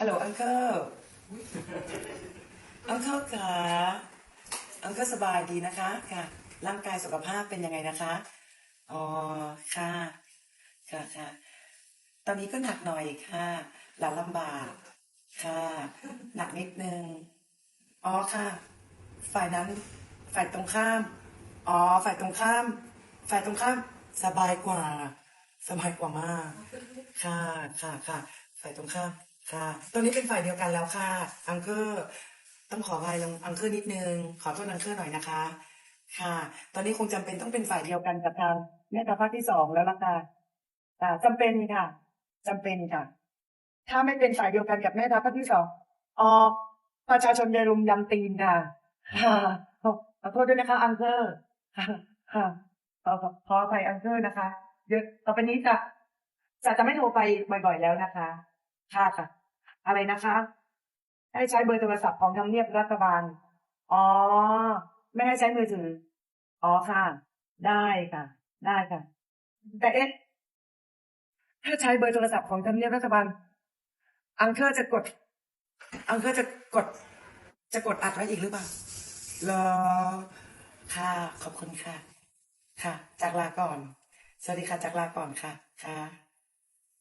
ฮัลโหลอังเคิลอังเคิลค่ะอังเคิลสบายดีนะคะค่ะ ร่างกายสุขภาพเป็นยังไงนะคะ อ๋อค่ะค่ะค่ะ ตอนนี้ก็หนักหน่อยค่ะ หลังลำบาก ค่ะ หนักนิดนึง อ๋อค่ะ ฝ่ายนั้น ฝ่ายตรงข้าม อ๋อ ฝ่ายตรงข้าม ฝ่ายตรงข้าม สบายกว่า สบายกว่ามาก ค่ะ ค่ะ ค่ะ ฝ่ายตรงข้าม ค่ะ ตอนนี้เป็นฝ่ายเดียวกันแล้วค่ะ อังเกอร์ต้องขออภัยลงอังเกอร์นิดนึง ขอโทษอังเกอร์หน่อยนะคะ ค่ะ ตอนนี้คงจำเป็นต้องเป็นฝ่ายเดียวกันกับทางแม่ทัพภาคที่สองแล้วล่ะค่ะค่ะจำเป็นค่ะจำเป็นค่ะ ถ้าไม่เป็นฝ่ายเดียวกันกับแม่ทัพภาคที่สองอ๋อประชาชนจะรุมยำตีนค่ะค่ะขอโทษด้วยนะคะ อังเกอร์ค่ะขอขอขออภัยอังเกอร์นะคะเดี๋ยวต่อไปนี้จะจะจะไม่โทรไปบ่อยๆแล้วนะคะ ค่ะค่ะ อะไรนะคะ ให้ใช้เบอร์โทรศัพท์ของทำเนียบรัฐบาล อ๋อ ไม่ให้ใช้มือถือ อ๋อค่ะ ได้ค่ะ ได้ค่ะ แต่เอ๊ะถ้าใช้เบอร์โทรศัพท์ของทำเนียบรัฐบาล อังเคอร์จะกด อังเคอร์จะกด จะกดอัดไว้อีกหรือเปล่า รอ ค่ะ ขอบคุณค่ะ ค่ะ จากลาก่อน สวัสดีค่ะ จากลาก่อนค่ะ ค่ะ